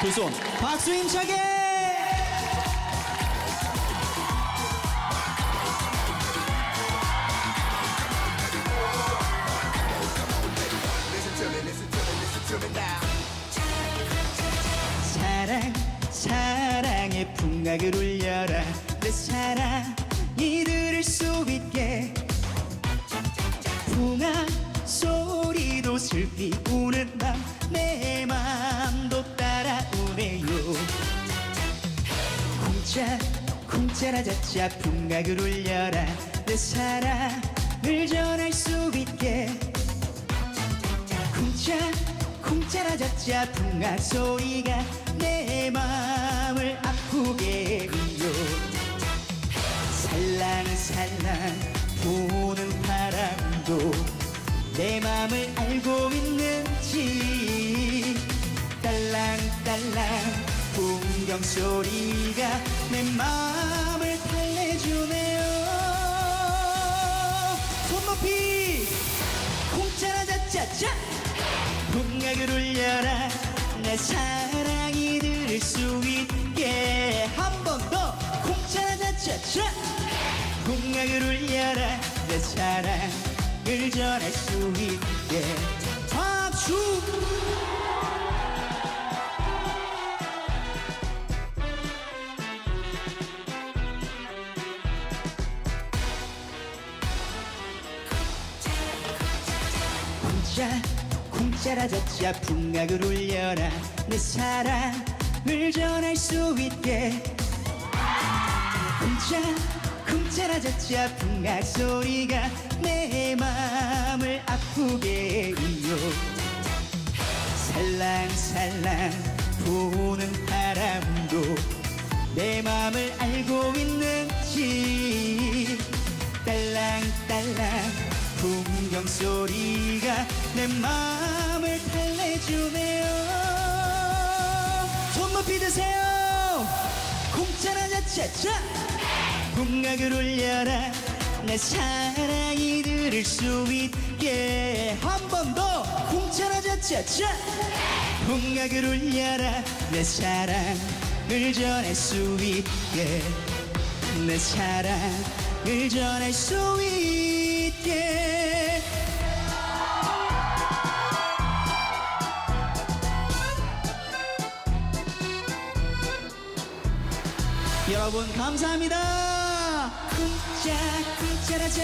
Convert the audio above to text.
두 손 박수 힘차게 사랑 사랑의 풍악을 울려라. 내 사랑 이 들을 수 있게. 풍악 소리도 슬피 우는 밤. 내 쿵짜 쿵짜라 자자 풍악을 울려라. 내 사랑을 전할 수 있게. 쿵짜 쿵짜라 자자 풍악 소리가 내 마음을 아프게 해요 살랑살랑 부는 바람도 내 맘을 알고 있는지. 딸랑딸랑 소리가 내 마음을 달래주네요. 손 높이 콩짜라 자짜짜. 풍악을 울려라. 내 사랑이 들을 수 있게. 한 번더 콩짜라 자짜짜. 풍악을 울려라. 내 사랑을 전할 수 있게. 박수 쿵짜 쿵짜라 자자 풍악을 울려라. 내 사랑을 전할 수 있게. 쿵짜 쿵짜라 자자 풍악 소리가 내마 내 마음을 달래주네요. 손 높이 드세요. 공짜라 자차차 풍악을 울려라. 내 사랑이 들을 수 있게. 한 번 더 공짜라 자차차 풍악을 울려라. 내 사랑을 전할 수 있게. 내 사랑을 전할 수 있게 여러분 감사합니다. 쿵짜 쿵짜라자